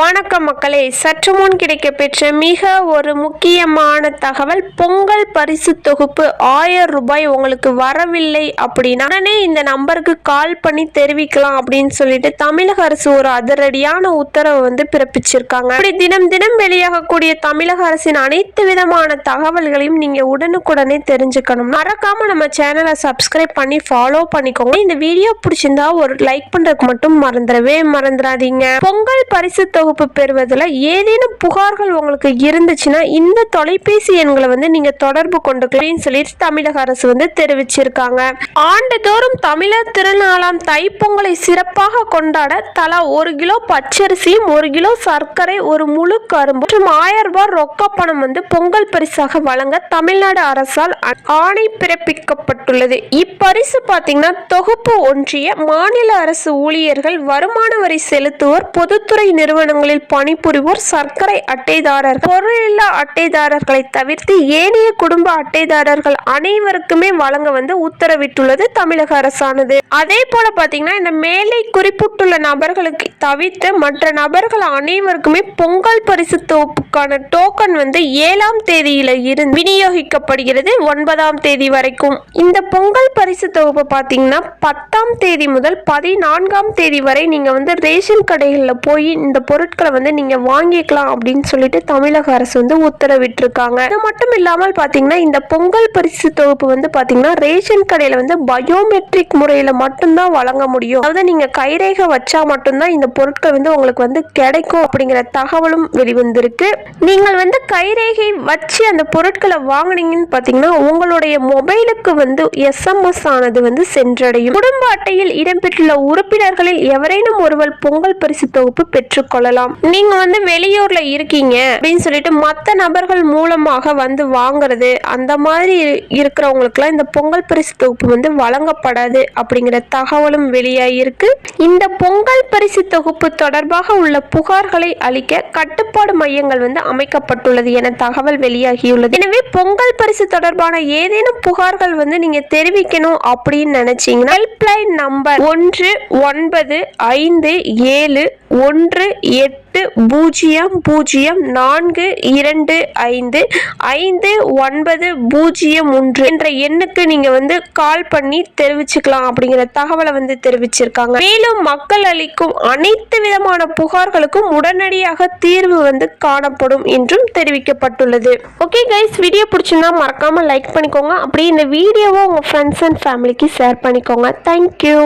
வணக்கம் மக்களே சற்று முன் கிடைக்கப்பெற்ற மிக ஒரு முக்கியமான தகவல் பொங்கல் பரிசு தொகுப்பு ஆயிரம் ரூபாய் உங்களுக்கு வரவில்லை அப்படின்னா உடனே இந்த நம்பருக்கு கால் பண்ணி தெரிவிக்கலாம் அப்படின்னு சொல்லிட்டு தமிழக அரசு ஒரு அதிரடியான உத்தரவு வந்து பிறப்பிச்சிருக்காங்க. இப்படி தினம் தினம் வெளியாகக்கூடிய தமிழக அரசின் அனைத்து விதமான தகவல்களையும் நீங்க உடனுக்குடனே தெரிஞ்சுக்கணும். மறக்காம நம்ம சேனலை சப்ஸ்கிரைப் பண்ணி ஃபாலோ பண்ணிக்கோங்க. இந்த வீடியோ பிடிச்சிருந்தா ஒரு லைக் பண்றதுக்கு மட்டும் மறந்துடவே மறந்துடாதீங்க. பொங்கல் பரிசு தொகுப்பு பெறுவதில் ஏதேனும் புகார்கள் உங்களுக்கு இருந்துச்சுன்னா இந்த தொலைபேசி எண்களை வந்து நீங்கள் தொடர்பு கொண்டுக்கலாம்னு சொல்லிட்டு தமிழக அரசு வந்து தெரிவிச்சிருக்காங்க. ஆண்டுதோறும் தமிழர் திருநாளாம் தைப்பொங்கலை சிறப்பாக கொண்டாட தலா ஒரு கிலோ பச்சரிசியும் ஒரு கிலோ சர்க்கரை ஒரு முழு கரும்பு மற்றும் ஆயிரம் ரூபாய் ரொக்க பணம் வந்து பொங்கல் பரிசாக வழங்க தமிழ்நாடு அரசால் ஆணை பிறப்பிக்கப்பட்டுள்ளது. இப்பரிசு பார்த்தீங்கன்னா தொகுப்பு ஒன்றிய மாநில அரசு ஊழியர்கள் வருமான வரி செலுத்துவோர் பொதுத்துறை நிறுவனங்களில் பணிபுரிவோர் சர்க்கரை அட்டைதாரர்கள். பொருளில்லா அட்டைதாரர்களை தவிர்த்து ஏனைய குடும்ப அட்டைதாரர்கள் அனைவருக்குமே வழங்க வந்து உத்தரவிட்டுள்ளது தமிழக அரசானது. அதே போல பாத்தீங்கன்னா இந்த மேலே குறிப்பிட்டுள்ள நபர்களுக்கு தவிர்த்து மற்ற நபர்கள் அனைவருக்குமே பொங்கல் பரிசு தொகுப்புக்கான டோக்கன் வந்து ஏழாம் தேதியில இருந்து விநியோகிக்கப்படுகிறது ஒன்பதாம் தேதி வரைக்கும். இந்த பொங்கல் பரிசு தொகுப்பு பாத்தீங்கன்னா பத்தாம் தேதி முதல் பதினான்காம் தேதி வரை நீங்க வந்து ரேஷன் கடைகளில் போய் இந்த பொருள் பொருட்களை வந்து நீங்க வாங்கிக்கலாம் அப்படின்னு சொல்லிட்டு தமிழக அரசு வந்து உத்தரவிட்டிருக்காங்க. அது மட்டும் இல்லாமல் பாத்தீங்கன்னா இந்த பொங்கல் பரிசு தொகுப்பு வந்து பாத்தீங்கன்னா ரேஷன் கடையில வந்து பயோமெட்ரிக் முறையில மட்டும்தான் வழங்க முடியும். அதாவது நீங்க கைரேகை வச்சா மட்டும்தான் இந்த பொருட்கள் வந்து உங்களுக்கு வந்து கிடைக்கும் அப்படிங்கிற தகவலும் வெளிவந்திருக்கு. நீங்கள் வந்து கைரேகை வச்சு அந்த பொருட்களை வாங்குனீங்கன்னு பாத்தீங்கன்னா உங்களுடைய மொபைலுக்கு வந்து எஸ்எம்எஸ் ஆனது வந்து சென்றடையும். குடும்ப அட்டையில் இடம்பெற்றுள்ள உறுப்பினர்களில் எவரேனும் ஒருவர் பொங்கல் பரிசு தொகுப்பு வாங்கலாம் நீங்க வந்து வெளியூர்ல இருக்கீங்க அப்படின்னு சொல்லிட்டு மற்ற நபர்கள் மூலமாக வந்து வாங்குறது அந்த மாதிரி இருக்கிறவங்களுக்குலாம் இந்த பொங்கல் பரிசு தொகுப்பு வந்து வழங்கப்படாது அப்படிங்கிற தகவலும் வெளியாகியிருக்கு இந்த பொங்கல் பரிசு தொகுப்பு தொடர்பாக உள்ள புகார்களை அளிக்க கட்டுப்பாடு மையங்கள் வந்து அமைக்கப்பட்டுள்ளது என தகவல் வெளியாகியுள்ளது. எனவே பொங்கல் பரிசு தொடர்பான ஏதேனும் புகார்கள் வந்து நீங்க தெரிவிக்கணும் அப்படின்னு நினைச்சீங்கன்னா ஹெல்ப்லைன் நம்பர் ஒன்று ஒன்பது ஐந்து ஏழு ஒன்று எட்டு பூஜ்ஜியம் பூஜ்ஜியம் நான்கு இரண்டு ஐந்து ஐந்து ஒன்பது பூஜ்ஜியம் ஒன்று என்ற எண்ணுக்கு நீங்க வந்து கால் பண்ணி தெரிவிச்சுக்கலாம் அப்படிங்கிற தகவலை வந்து தெரிவிச்சிருக்காங்க. மேலும் மக்கள் அளிக்கும் அனைத்து விதமான புகார்களுக்கும் உடனடியாக தீர்வு வந்து காணப்படும் என்றும் தெரிவிக்கப்பட்டுள்ளது. ஓகே கைஸ் வீடியோ பிடிச்சிருந்தா மறக்காம லைக் பண்ணிக்கோங்க. அப்படியே இந்த வீடியோவை உங்க ஃப்ரெண்ட்ஸ் அண்ட் ஃபேமிலிக்கு ஷேர் பண்ணிக்கோங்க. Thank you